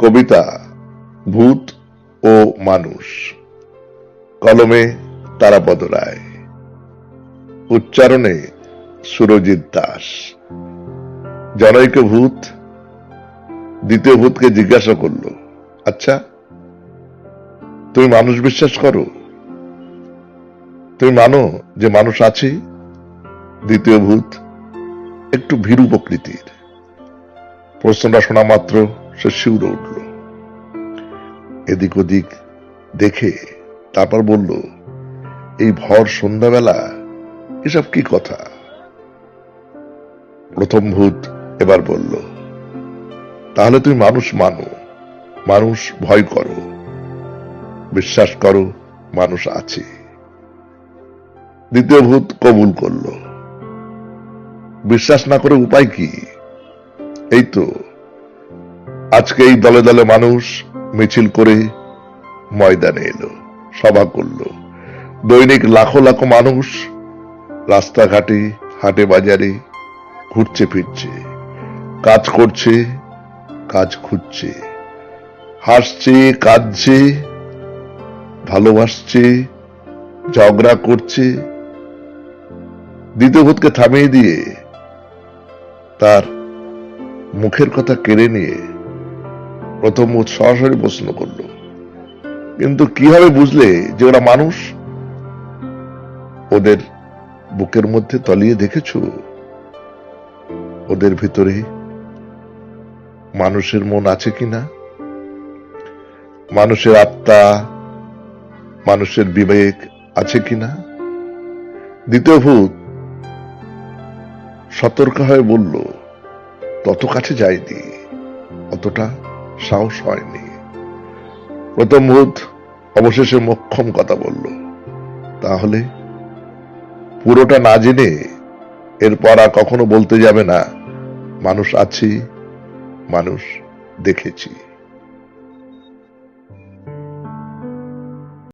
কবিতা, ভূত ও মানুষ। কলমে তারাপদ রায় উচ্চারণে সুরজিৎ দাস। জনৈক ভূত, দ্বিতীয় ভূতকে জিজ্ঞাসা করল আচ্ছা তুমি মানুষ বিশ্বাস করো? তুমি মানো যে মানুষ আছে? দ্বিতীয় ভূত, একটু ভীরু প্রকৃতির। প্রশ্নটা শোনা মাত্র সে শিউরে উঠল এদিক ওদিক দেখে তারপর বলল, এই ভর সন্ধ্যাবেলা, এসব কি কথা? প্রথম ভূত এবার বলল, তাহলে তুমি মানুষ মানো, মানুষ ভয় করো, বিশ্বাস করো, মানুষ আছে। দ্বিতীয় ভূত কবুল করল, বিশ্বাস না করে উপায় কি? এই তো, আজকে এই দলে দলে মানুষ মিছিল করে ময়দানে এলো, সভা করল। দৈনিক লাখো লাখো মানুষ রাস্তাঘাটে, হাটে বাজারে ঘুরছে ফিরছে। কাজ করছে, কাজ খুঁজছে। হাসছে, কাঁদছে, ভালোবাসছে, ঝগড়া করছে। দ্বিতীয় ভূতকে থামিয়ে দিয়ে তার মুখের কথা কেড়ে নিয়ে প্রথম ভূত সরাসরি প্রশ্ন করল। কিন্তু কীভাবে বুঝলে যে ওরা মানুষ? ওদের বুকের মধ্যে তলিয়ে দেখেছ? ওদের ভিতরে মানুষের মন আছে কিনা? মানুষের আত্মা, মানুষের বিবেক আছে কিনা? দ্বিতীয় ভূত সতর্ক হয়ে বলল, তত কাছে যায়নি, অতটা সাহস হয়নি। প্রথম ভূত অবশেষে মক্ষম কথা বলল। তাহলে পুরোটা না জেনে এরপর আর কখনো বলতে যাবে না, মানুষ আছি, মানুষ দেখেছি।